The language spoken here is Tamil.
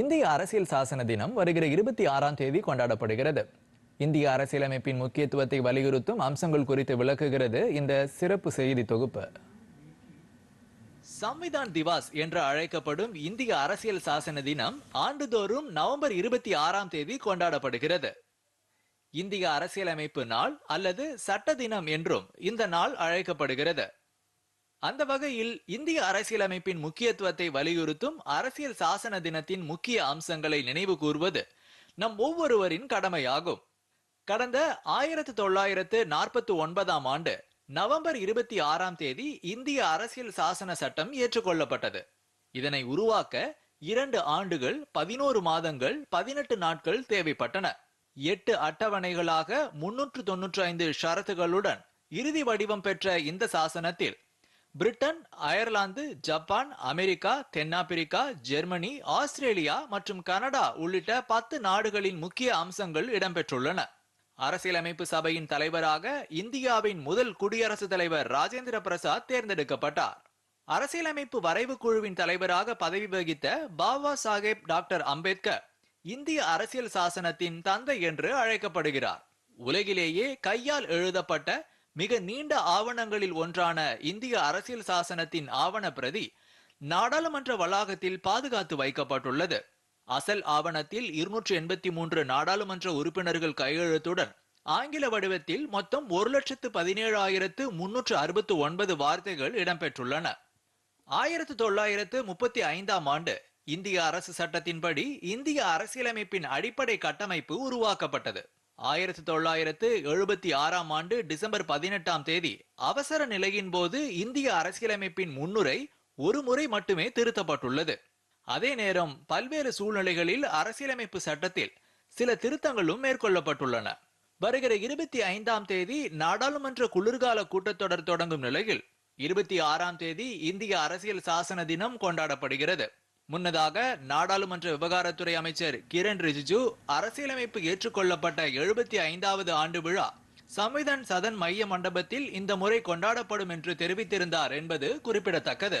இந்திய அரசியல் சாசன தினம் வருகிற இருபத்தி ஆறாம் தேதி கொண்டாடப்படுகிறது. இந்திய அரசியலமைப்பின் முக்கியத்துவத்தை வலியுறுத்தும் அம்சங்கள் குறித்து விளக்குகிறது இந்த சிறப்பு செய்தி தொகுப்பு. சம்விதான் திவாஸ் என்று அழைக்கப்படும் இந்திய அரசியல் சாசன தினம் ஆண்டுதோறும் நவம்பர் இருபத்தி ஆறாம் தேதி கொண்டாடப்படுகிறது. இந்திய அரசியலமைப்பு நாள் அல்லது சட்ட தினம் என்றும் இந்த நாள் அழைக்கப்படுகிறது. அந்த வகையில் இந்திய அரசியலமைப்பின் முக்கியத்துவத்தை வலியுறுத்தும் அரசியல் சாசன தினத்தின் முக்கிய அம்சங்களை நினைவு கூர்வது நம் ஒவ்வொருவரின் கடமையாகும். கடந்த ஆயிரத்து தொள்ளாயிரத்து நாற்பத்தி ஒன்பதாம் ஆண்டு நவம்பர் இருபத்தி ஆறாம் தேதி இந்திய அரசியல் சாசன சட்டம் ஏற்றுக்கொள்ளப்பட்டது. இதனை உருவாக்க இரண்டு ஆண்டுகள் பதினோரு மாதங்கள் பதினெட்டு நாட்கள் தேவைப்பட்டன. எட்டு அட்டவணைகளாக முன்னூற்று தொன்னூற்றி ஐந்து ஷரத்துகளுடன் இறுதி வடிவம் பெற்ற இந்த சாசனத்தில் பிரிட்டன் அயர்லாந்து ஜப்பான் அமெரிக்கா தென்னாப்பிரிக்கா ஜெர்மனி ஆஸ்திரேலியா மற்றும் கனடா உள்ளிட்ட பத்து நாடுகளின் முக்கிய அம்சங்கள் இடம்பெற்றுள்ளன. அரசியலமைப்பு சபையின் தலைவராக இந்தியாவின் முதல் குடியரசுத் தலைவர் ராஜேந்திர பிரசாத் தேர்ந்தெடுக்கப்பட்டார். அரசியலமைப்பு வரைவு குழுவின் தலைவராக பதவி வகித்த பாபா சாஹேப் டாக்டர் அம்பேத்கர் இந்திய அரசியல் சாசனத்தின் தந்தை என்று அழைக்கப்படுகிறார். உலகிலேயே கையால் எழுதப்பட்ட மிக நீண்ட ஆவணங்களில் ஒன்றான இந்திய அரசியல் சாசனத்தின் ஆவண பிரதி நாடாளுமன்ற வளாகத்தில் பாதுகாத்து வைக்கப்பட்டுள்ளது. அசல் ஆவணத்தில் இருநூற்று எண்பத்தி மூன்று நாடாளுமன்ற உறுப்பினர்கள் கையெழுத்துடன் ஆங்கில வடிவத்தில் மொத்தம் ஒரு லட்சத்து பதினேழாயிரத்து முன்னூற்று அறுபத்து ஒன்பது வார்த்தைகள் இடம்பெற்றுள்ளன. ஆயிரத்து தொள்ளாயிரத்து முப்பத்தி ஐந்தாம் ஆண்டு இந்திய அரசு சட்டத்தின்படி இந்திய அரசியலமைப்பின் அடிப்படை கட்டமைப்பு உருவாக்கப்பட்டது. ஆயிரத்தி தொள்ளாயிரத்து எழுபத்தி ஆறாம் ஆண்டு டிசம்பர் பதினெட்டாம் தேதி அவசர நிலையின் போது இந்திய அரசியலமைப்பின் முன்னுரை ஒரு முறை மட்டுமே திருத்தப்பட்டுள்ளது. அதே நேரம் பல்வேறு சூழ்நிலைகளில் அரசியலமைப்பு சட்டத்தில் சில திருத்தங்களும் மேற்கொள்ளப்பட்டுள்ளன. வருகிற இருபத்தி ஐந்தாம் தேதி நாடாளுமன்ற குளிர்கால கூட்டத்தொடர் தொடங்கும் நிலையில் இருபத்தி ஆறாம் தேதி இந்திய அரசியல் சாசன தினம் கொண்டாடப்படுகிறது. முன்னதாக நாடாளுமன்ற விவகாரத்துறை அமைச்சர் கிரண் ரிஜிஜு அரசியலமைப்பு ஏற்றுக்கொள்ளப்பட்ட எழுபத்தி ஐந்தாவது ஆண்டு விழா சம்விதான் சதன் மைய மண்டபத்தில் இந்த முறை கொண்டாடப்படும் என்று தெரிவித்திருந்தார் என்பது குறிப்பிடத்தக்கது.